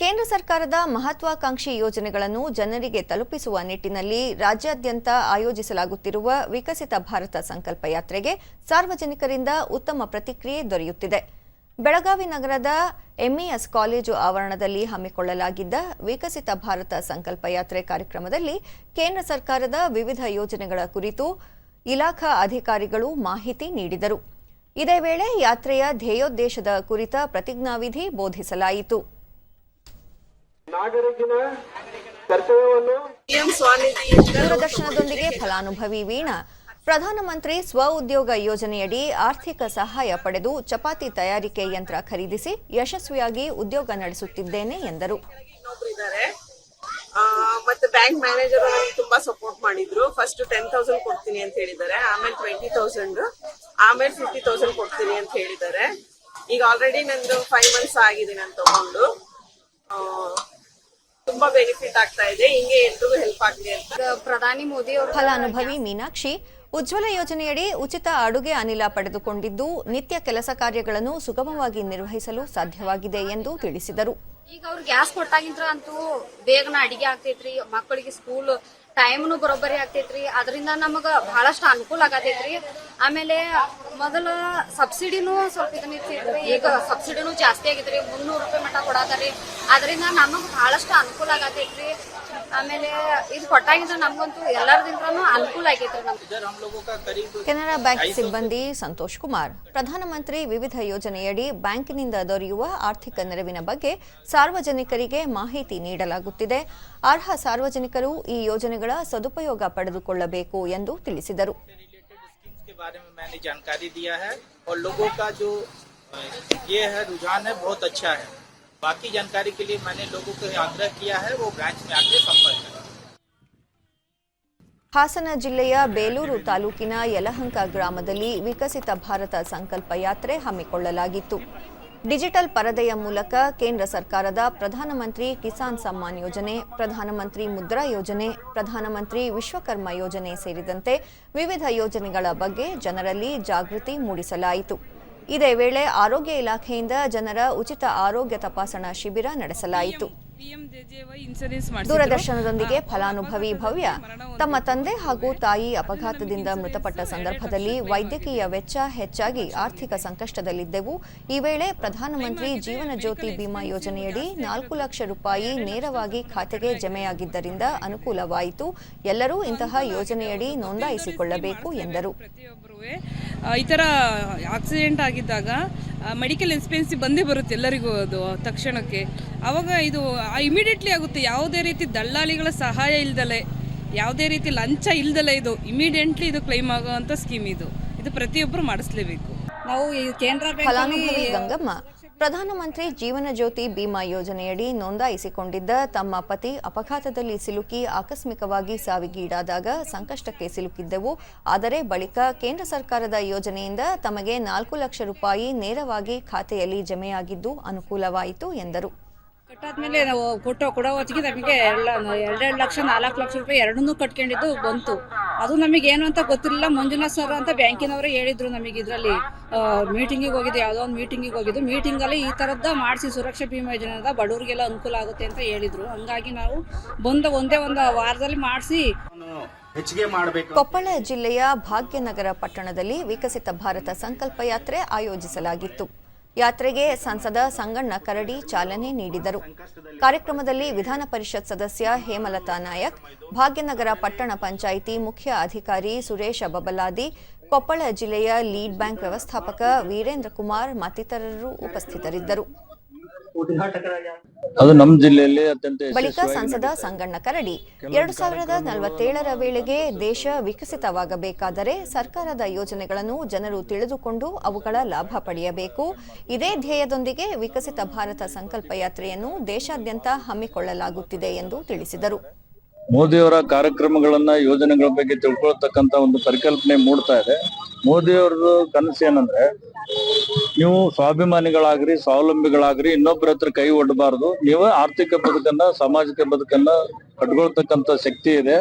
ಕೇಂದ್ರ ಸರ್ಕಾರದ ಮಹತ್ವಾಕಾಂಕ್ಷಿ ಯೋಜನೆಗಳನ್ನು ಜನರಿಗೆ ತಲುಪಿಸುವ ನಿಟ್ಟಿನಲ್ಲಿ ರಾಜ್ಯಾದ್ಯಂತ ಆಯೋಜಿಸಲಾಗುತ್ತಿರುವ ವಿಕಸಿತ ಭಾರತ ಸಂಕಲ್ಪ ಯಾತ್ರೆಗೆ ಸಾರ್ವಜನಿಕರಿಂದ ಉತ್ತಮ ಪ್ರತಿಕ್ರಿಯೆ ದೊರೆಯುತ್ತಿದೆ. ಬೆಳಗಾವಿ ನಗರದ ಎಂಇಎಸ್ ಕಾಲೇಜು ಆವರಣದಲ್ಲಿ ಹಮ್ಮಿಕೊಳ್ಳಲಾಗಿದ್ದ ವಿಕಸಿತ ಭಾರತ ಸಂಕಲ್ಪ ಯಾತ್ರೆ ಕಾರ್ಯಕ್ರಮದಲ್ಲಿ ಕೇಂದ್ರ ಸರ್ಕಾರದ ವಿವಿಧ ಯೋಜನೆಗಳ ಕುರಿತು ಇಲಾಖಾ ಅಧಿಕಾರಿಗಳು ಮಾಹಿತಿ ನೀಡಿದರು. ಇದೇ ವೇಳೆ ಯಾತ್ರೆಯ ಧ್ಯೇಯೋದ್ದೇಶದ ಕುರಿತ ಪ್ರತಿಜ್ಞಾವಿಧಿ ಬೋಧಿಸಲಾಯಿತು. ನಾಗರಿಕನ ಕರ್ತವ್ಯವನ್ನು ದೂರದರ್ಶನದೊಂದಿಗೆ ಫಲಾನುಭವಿ ವೀಣಾ ಪ್ರಧಾನಮಂತ್ರಿ ಸ್ವ ಉದ್ಯೋಗ ಯೋಜನೆಯಡಿ ಆರ್ಥಿಕ ಸಹಾಯ ಪಡೆದು ಚಪಾತಿ ತಯಾರಿಕೆ ಯಂತ್ರ ಖರೀದಿಸಿ ಯಶಸ್ವಿಯಾಗಿ ಉದ್ಯೋಗ ನಡೆಸುತ್ತಿದ್ದೇನೆ ಎಂದರು. ಮತ್ತೆ ಬ್ಯಾಂಕ್ ಮ್ಯಾನೇಜರ್ ತುಂಬಾ ಸಪೋರ್ಟ್ ಮಾಡಿದ್ರು. ಫಸ್ಟ್ ಟೆನ್ ತೌಸಂಡ್ ಕೊಡ್ತೀನಿ ಅಂತ ಹೇಳಿದ್ದಾರೆ. ಆಮೇಲೆ ಟ್ವೆಂಟಿ ತೌಸಂಡ್ ಆಮೇಲೆ ಫಿಫ್ಟಿ ತೌಸಂಡ್ ಕೊಡ್ತೀನಿ ಅಂತ ಹೇಳಿದ್ದಾರೆ. ಈಗ ಆಲ್ರೆಡಿ ನಂದು ಫೈವ್ ಮಂತ್ಸ್ ಆಗಿದೆ ನಾನು ತಗೊಂಡು. ತುಂಬಾ ಬೆನಿಫಿಟ್ ಆಗ್ತಾ ಇದೆ. ಹಿಂಗೆ ಎಲ್ರಿಗೂ ಹೆಲ್ಪ್ ಆಗಲಿ ಅಂತ. ಪ್ರಧಾನಿ ಮೋದಿ ಅವರು ಫಲಾನುಭವಿ ಮೀನಾಕ್ಷಿ ಉಜ್ವಲ ಯೋಜನೆಯಡಿ ಉಚಿತ ಅಡುಗೆ ಅನಿಲ ಪಡೆದುಕೊಂಡಿದ್ದು ನಿತ್ಯ ಕೆಲಸ ಕಾರ್ಯಗಳನ್ನು ಸುಗಮವಾಗಿ ನಿರ್ವಹಿಸಲು ಸಾಧ್ಯವಾಗಿದೆ ಎಂದು ತಿಳಿಸಿದರು. ಈಗ ಅವ್ರು ಗ್ಯಾಸ್ ಕೊಟ್ಟಾಗಿಂತ್ರ ಅಂತೂ ಬೇಗನ ಅಡಿಗೆ ಆಗ್ತೈತ್ರಿ ಮಕ್ಕಳಿಗೆ ಸ್ಕೂಲ್ ಟೈಮ್ನು ಬರೋಬ್ಬರಿ ಆಗ್ತೈತ್ರಿ. ಅದರಿಂದ ನಮಗ ಬಹಳಷ್ಟು ಅನುಕೂಲ ಆಗತೈತ್ರಿ. ಆಮೇಲೆ ಮೊದಲ ಸಬ್ಸಿಡಿನೂ ಸ್ವಲ್ಪ ಇದನ್ನಿರ್ತಿದ್ರಿ ಈಗ ಸಬ್ಸಿಡಿನೂ ಜಾಸ್ತಿ ಆಗಿದ್ರಿ. ಮುನ್ನೂರು ರೂಪಾಯಿ ಮಟ್ಟ ಕೊಡಾತಾರಿ ಅದರಿಂದ ನಮಗೆ ಬಹಳಷ್ಟು ಅನುಕೂಲ ಆಗತೈತ್ರಿ. ಆಮೇಲೆ ಇದು ಕೊಟ್ಟಾಗಿದ್ರೆ ನಮಗಂತೂ ಎಲ್ಲರದಿಂದನೂ ಅನುಕೂಲ ಆಗೈತ್ರಿ ನಮ್ಗೆ. ಕೆನರಾ ಬ್ಯಾಂಕ್ ಸಿಬ್ಬಂದಿ ಸಂತೋಷ್ ಕುಮಾರ್. ಪ್ರಧಾನಮಂತ್ರಿ ವಿವಿಧ ಯೋಜನೆಯಡಿ ಬ್ಯಾಂಕಿನಿಂದ ದೊರೆಯುವ ಆರ್ಥಿಕ ನೆರವಿನ ಬಗ್ಗೆ ಸಾರ್ವಜನಿಕರಿಗೆ ಮಾಹಿತಿ ನೀಡಲಾಗುತ್ತಿದೆ. ಅರ್ಹ ಸಾರ್ವಜನಿಕರು ಈ ಯೋಜನೆಗಳ ಸದುಪಯೋಗ ಪಡೆದುಕೊಳ್ಳಬೇಕು ಎಂದು ತಿಳಿಸಿದರು. बारे में मैंने जानकारी दिया है और लोगों का जो अ, ये है रुझान है बहुत अच्छा है बाकी जानकारी के लिए मैंने लोगों को आग्रह किया है वो ब्रांच में आके संपर्क करें ಹಾಸನ ಜಿಲ್ಲೆಯ ಬೇಲೂರು ತಾಲೂಕಿನ ಯಲಹಂಕ ಗ್ರಾಮದಲ್ಲಿ ವಿಕಸಿತ ಭಾರತ ಸಂಕಲ್ಪ ಯಾತ್ರೆ ಹಮ್ಮಿಕೊಳ್ಳಲಾಗಿತ್ತು ಡಿಜಿಟಲ್ ಪರದೆಯ ಮೂಲಕ ಕೇಂದ್ರ ಸರ್ಕಾರದ ಪ್ರಧಾನಮಂತ್ರಿ ಕಿಸಾನ್ ಸಮ್ಮಾನ್ ಯೋಜನೆ, ಪ್ರಧಾನಮಂತ್ರಿ ಮುದ್ರಾ ಯೋಜನೆ, ಪ್ರಧಾನಮಂತ್ರಿ ವಿಶ್ವಕರ್ಮ ಯೋಜನೆ ಸೇರಿದಂತೆ ವಿವಿಧ ಯೋಜನೆಗಳ ಬಗ್ಗೆ ಜನರಲ್ಲಿ ಜಾಗೃತಿ ಮೂಡಿಸಲಾಯಿತು. ಇದೇ ವೇಳೆ ಆರೋಗ್ಯ ಇಲಾಖೆಯಿಂದ ಜನರ ಉಚಿತ ಆರೋಗ್ಯ ತಪಾಸಣಾ ಶಿಬಿರ ನಡೆಸಲಾಯಿತು. ದೂರದರ್ಶನದೊಂದಿಗೆ ಫಲಾನುಭವಿ ಭವ್ಯ ತಮ್ಮ ತಂದೆ ಹಾಗೂ ತಾಯಿ ಅಪಘಾತದಿಂದ ಮೃತಪಟ್ಟ ಸಂದರ್ಭದಲ್ಲಿ ವೈದ್ಯಕೀಯ ವೆಚ್ಚ ಹೆಚ್ಚಾಗಿ ಆರ್ಥಿಕ ಸಂಕಷ್ಟದಲ್ಲಿದ್ದೆವು. ಈ ವೇಳೆ ಪ್ರಧಾನಮಂತ್ರಿ ಜೀವನ ಜ್ಯೋತಿ ಬಿಮಾ ಯೋಜನೆಯಡಿ ನಾಲ್ಕು ಲಕ್ಷ ರೂಪಾಯಿ ನೇರವಾಗಿ ಖಾತೆಗೆ ಜಮೆಯಾಗಿದ್ದರಿಂದ ಅನುಕೂಲವಾಯಿತು. ಎಲ್ಲರೂ ಇಂತಹ ಯೋಜನೆಯಡಿ ನೋಂದಾಯಿಸಿಕೊಳ್ಳಬೇಕು ಎಂದರು. ಈ ಥರ ಆಕ್ಸಿಡೆಂಟ್ ಆಗಿದ್ದಾಗ ಮೆಡಿಕಲ್ ಎಕ್ಸ್ಪೆನ್ಸಿ ಬಂದೇ ಬರುತ್ತೆ ಎಲ್ಲರಿಗೂ ಅದು ತಕ್ಷಣಕ್ಕೆ. ಅವಾಗ ಇದು ಇಮಿಡಿಯೇಟ್ಲಿ ಆಗುತ್ತೆ. ಯಾವುದೇ ರೀತಿ ದಲ್ಲಾಳಿಗಳ ಸಹಾಯ ಇಲ್ದಲೆ ಯಾವುದೇ ರೀತಿ ಲಂಚ ಇಲ್ದಲೆ ಇದು ಇಮಿಡಿಯೇಟ್ಲಿ ಇದು ಕ್ಲೈಮ್ ಆಗುವಂಥ ಸ್ಕೀಮ್ ಇದು. ಇದು ಪ್ರತಿಯೊಬ್ಬರು ಮಾಡಿಸ್ಲೇಬೇಕು. ನಾವು ಈ ಕೇಂದ್ರ ಫಲಾನುಭವಿ ಗಂಗಮ್ಮ ಪ್ರಧಾನಮಂತ್ರಿ ಜೀವನ ಜ್ಯೋತಿ ಬಿಮಾ ಯೋಜನೆಯಡಿ ನೋಂದಾಯಿಸಿಕೊಂಡಿದ್ದ ತಮ್ಮ ಪತಿ ಅಪಘಾತದಲ್ಲಿ ಸಿಲುಕಿ ಆಕಸ್ಮಿಕವಾಗಿ ಸಾವಿಗೀಡಾದಾಗ ಸಂಕಷ್ಟಕ್ಕೆ ಸಿಲುಕಿದ್ದೆವು. ಆದರೆ ಬಳಿಕ ಕೇಂದ್ರ ಸರ್ಕಾರದ ಯೋಜನೆಯಿಂದ ತಮಗೆ ನಾಲ್ಕು ಲಕ್ಷ ರೂಪಾಯಿ ನೇರವಾಗಿ ಖಾತೆಯಲ್ಲಿ ಜಮೆಯಾಗಿದ್ದು ಅನುಕೂಲವಾಯಿತು ಎಂದರು. ಕಟ್ಟಾದ್ಮೇಲೆ ನಾವು ಕೊಟ್ಟು ಕೊಡೋ ಹೊತ್ತಿಗೆ ನಮಗೆ ಎರಡೆರಡು ಲಕ್ಷ ನಾಲ್ಕು ಲಕ್ಷ ರೂಪಾಯಿ ಎರಡನ್ನೂ ಕಟ್ಕೊಂಡಿದ್ದು ಬಂತು. ಅದು ನಮಗೆ ಏನು ಅಂತ ಗೊತ್ತಿರಲಿಲ್ಲ. ಮಂಜುನಾಥ್ ಸರ್ ಅಂತ ಬ್ಯಾಂಕಿನವರೇ ಹೇಳಿದ್ರು ನಮಗೆ ಇದರಲ್ಲಿ ಮೀಟಿಂಗಿಗೆ ಹೋಗಿದ್ದು ಯಾವುದೋ ಒಂದು ಮೀಟಿಂಗಿಗೆ ಹೋಗಿದ್ದು. ಮೀಟಿಂಗಲ್ಲಿ ಈ ಥರದ್ದು ಮಾಡಿಸಿ ಸುರಕ್ಷಾ ಭೀಮಾ ಯೋಜನೆಯಿಂದ ಬಡವರಿಗೆಲ್ಲ ಅನುಕೂಲ ಆಗುತ್ತೆ ಅಂತ ಹೇಳಿದ್ರು. ಹಂಗಾಗಿ ನಾವು ಬಂದ ಒಂದೇ ಒಂದು ವಾರದಲ್ಲಿ ಮಾಡಿಸಿ. ಹೆಚ್ಚಿಗೆ ಮಾಡಬೇಕು. ಕೊಪ್ಪಳ ಜಿಲ್ಲೆಯ ಭಾಗ್ಯನಗರ ಪಟ್ಟಣದಲ್ಲಿ ವಿಕಸಿತ ಭಾರತ ಸಂಕಲ್ಪ ಯಾತ್ರೆ ಆಯೋಜಿಸಲಾಗಿತ್ತು. ಯಾತ್ರೆಗೆ ಸಂಸದ ಸಂಗಣ್ಣ ಕರಡಿ ಚಾಲನೆ ನೀಡಿದರು. ಕಾರ್ಯಕ್ರಮದಲ್ಲಿ ವಿಧಾನ ಪರಿಷತ್ ಸದಸ್ಯ ಹೇಮಲತಾ ನಾಯಕ್, ಭಾಗ್ಯನಗರ ಪಟ್ಟಣ ಪಂಚಾಯಿತಿ ಮುಖ್ಯ ಅಧಿಕಾರಿ ಸುರೇಶ ಬಬಲಾದಿ, ಕೊಪ್ಪಳ ಜಿಲ್ಲೆಯ ಲೀಡ್ ಬ್ಯಾಂಕ್ ವ್ಯವಸ್ಥಾಪಕ ವೀರೇಂದ್ರ ಕುಮಾರ್ ಮತ್ತಿತರರು ಉಪಸ್ಥಿತರಿದ್ದರು. ಅದು ನಮ್ಮ ಜಿಲ್ಲೆಯಲ್ಲಿ ಅತ್ಯಂತ ಬಳಿಕ ಸಂಸದ ಸಂಗಣ್ಣ ಕರಡಿ ಎರಡು ಸಾವಿರದ ನಲವತ್ತೇಳರ ವೇಳೆಗೆ ದೇಶ ವಿಕಸಿತವಾಗಬೇಕಾದರೆ ಸರ್ಕಾರದ ಯೋಜನೆಗಳನ್ನು ಜನರು ತಿಳಿದುಕೊಂಡು ಅವುಗಳ ಲಾಭ ಪಡೆಯಬೇಕು. ಇದೇ ಧ್ಯೇಯದೊಂದಿಗೆ ವಿಕಸಿತ ಭಾರತ ಸಂಕಲ್ಪ ಯಾತ್ರೆಯನ್ನು ದೇಶಾದ್ಯಂತ ಹಮ್ಮಿಕೊಳ್ಳಲಾಗುತ್ತಿದೆ ಎಂದು ತಿಳಿಸಿದರು. ಮೋದಿಯವರ ಕಾರ್ಯಕ್ರಮಗಳನ್ನ, ಯೋಜನೆಗಳ ಬಗ್ಗೆ ತಿಳ್ಕೊಳ್ತಕ್ಕಂತ ಒಂದು ಪರಿಕಲ್ಪನೆ ಮೂಡ್ತಾ ಇದೆ. ಮೋದಿಯವ್ರದ್ದು ಕನಸು ಏನಂದ್ರೆ, ನೀವು ಸ್ವಾಭಿಮಾನಿಗಳಾಗ್ರಿ, ಸ್ವಾವಲಂಬಿಗಳಾಗ್ರಿ ಇನ್ನೊಬ್ಬರ ಹತ್ರ ಕೈ ಒಡ್ಡಬಾರ್ದು ನೀವು ಆರ್ಥಿಕ ಬದುಕನ್ನ, ಸಾಮಾಜಿಕ ಬದುಕನ್ನ ಕಟ್ಕೊಳ್ತಕ್ಕಂತ ಶಕ್ತಿ ಇದೆ.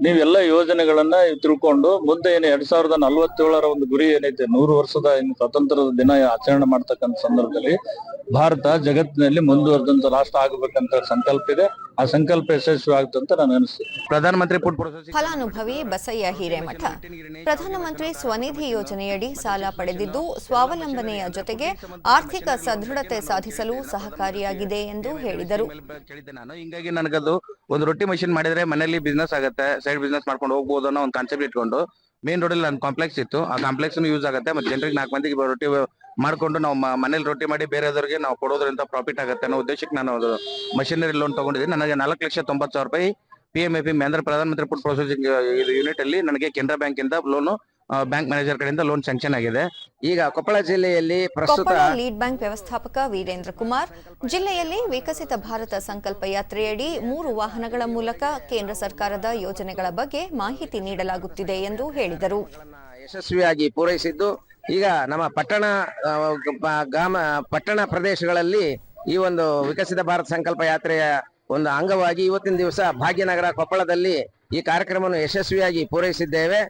ನೀವೆಲ್ಲ ಯೋಜನೆಗಳನ್ನ ತಿಳ್ಕೊಂಡು, ಮುಂದೆ ಏನು ಎರಡ್ ಸಾವಿರದ ನಲವತ್ತೇಳರ ಒಂದು ಗುರಿ ಏನೈತೆ, ನೂರು ವರ್ಷದ ಏನು ಸ್ವಾತಂತ್ರ್ಯದ ದಿನ ಆಚರಣೆ ಮಾಡ್ತಕ್ಕಂಥ ಸಂದರ್ಭದಲ್ಲಿ, ಭಾರತ ಜಗತ್ತಿನಲ್ಲಿ ಮುಂದುವರೆದಂತ ರಾಷ್ಟ್ರ ಆಗಬೇಕಂತ ಸಂಕಲ್ಪ ಇದೆ. ಆ ಸಂಕಲ್ಪ ಯಶಸ್ವಿ ಆಗುತ್ತೆ ಅಂತ ನಾನು ಅನಿಸ್ತೀನಿ. ಪ್ರಧಾನಮಂತ್ರಿ ಫುಡ್ ಫಲಾನುಭವಿ ಬಸಯ್ಯ ಹಿರೇಮಠ. ಪ್ರಧಾನಮಂತ್ರಿ ಸ್ವನಿಧಿ ಯೋಜನೆಯಡಿ ಸಾಲ ಪಡೆದಿದ್ದು ಸ್ವಾವಲಂಬನೆಯ ಜೊತೆಗೆ ಆರ್ಥಿಕ ಸದೃಢತೆ ಸಾಧಿಸಲು ಸಹಕಾರಿಯಾಗಿದೆ ಎಂದು ಹೇಳಿದರು. ನಾನು. ಹಿಂಗಾಗಿ ನನಗದು ಒಂದು ರೊಟ್ಟಿ ಮಷಿನ್ ಮಾಡಿದ್ರೆ ಮನೆಯಲ್ಲಿ ಬಿಸ್ನೆಸ್ ಆಗುತ್ತೆ ಸೈಡ್ ಬಿಸ್ನೆಸ್ ಮಾಡ್ಕೊಂಡು ಹೋಗ್ಬೋದು ಅನ್ನೋ ಒಂದು ಕಾನ್ಸೆಪ್ಟ್ ಇಟ್ಕೊಂಡು ಮೇನ್ ರೋಡಲ್ಲಿ ನನ್ನ ಕಾಂಪ್ಲೆಕ್ಸ್ ಇತ್ತು. ಆ ಕಾಂಪ್ಲೆಕ್ಸ್ ಯೂಸ್ ಆಗುತ್ತೆ ಮತ್ತೆ ಜನರಿಗೆ ನಾಲ್ಕು ಮಂದಿಗೆ ರೊಟ್ಟಿ ಮಾಡ್ಕೊಂಡು ನಾವು ಮನೇಲಿ ರೊಟ್ಟಿ ಮಾಡಿ ಬೇರೆದವರಿಗೆ ನಾವು ಕೊಡೋದ್ರಿಂದ ಪ್ರಾಫಿಟ್ ಆಗುತ್ತೆ ಅನ್ನೋ ಉದ್ದೇಶಕ್ಕೆ ನಾನು ಅದು ಮಷಿನರಿ ಲೋನ್ ತಗೊಂಡಿದ್ದೀನಿ. ನನಗೆ ನಾಲ್ಕು ಲಕ್ಷ ತೊಂಬತ್ತು ಸಾವಿರ ರೂಪಾಯಿ ಪಿ ಎಂ ಎ ಪಿ ಅಂದ್ರೆ ಪ್ರಧಾನಮಂತ್ರಿ ಫುಡ್ ಪ್ರೊಸೆಸಿಂಗ್ ಯೂನಿಟ್ ಅಲ್ಲಿ ನನಗೆ ಕೆನರಾ ಬ್ಯಾಂಕ್ ಇಂದ ಲೋನ್ ಬ್ಯಾಂಕ್ ಮ್ಯಾನೇಜರ್ ಕಡೆಯಿಂದ ಲೋನ್ ಸ್ಯಾಂಕ್ಷನ್ ಆಗಿದೆ. ಈಗ ಕೊಪ್ಪಳ ಜಿಲ್ಲೆಯಲ್ಲಿ ಪ್ರಸ್ತುತ ಲೀಡ್ ಬ್ಯಾಂಕ್ ವ್ಯವಸ್ಥಾಪಕ ವೀರೇಂದ್ರ ಕುಮಾರ್ ಜಿಲ್ಲೆಯಲ್ಲಿ ವಿಕಸಿತ ಭಾರತ ಸಂಕಲ್ಪ ಯಾತ್ರೆಯಡಿ ಮೂರು ವಾಹನಗಳ ಮೂಲಕ ಕೇಂದ್ರ ಸರ್ಕಾರದ ಯೋಜನೆಗಳ ಬಗ್ಗೆ ಮಾಹಿತಿ ನೀಡಲಾಗುತ್ತಿದೆ ಎಂದು ಹೇಳಿದರು. ಯಶಸ್ವಿಯಾಗಿ ಪೂರೈಸಿದ್ದು ಈಗ ನಮ್ಮ ಪಟ್ಟಣ ಗ್ರಾಮ, ಪಟ್ಟಣ ಪ್ರದೇಶಗಳಲ್ಲಿ ಈ ಒಂದು ವಿಕಸಿತ ಭಾರತ ಸಂಕಲ್ಪ ಯಾತ್ರೆಯ ಒಂದು ಅಂಗವಾಗಿ ಇವತ್ತಿನ ದಿವಸ ಭಾಗ್ಯನಗರ ಕೊಪ್ಪಳದಲ್ಲಿ ಈ ಕಾರ್ಯಕ್ರಮವನ್ನು ಯಶಸ್ವಿಯಾಗಿ ಪೂರೈಸಿದ್ದೇವೆ.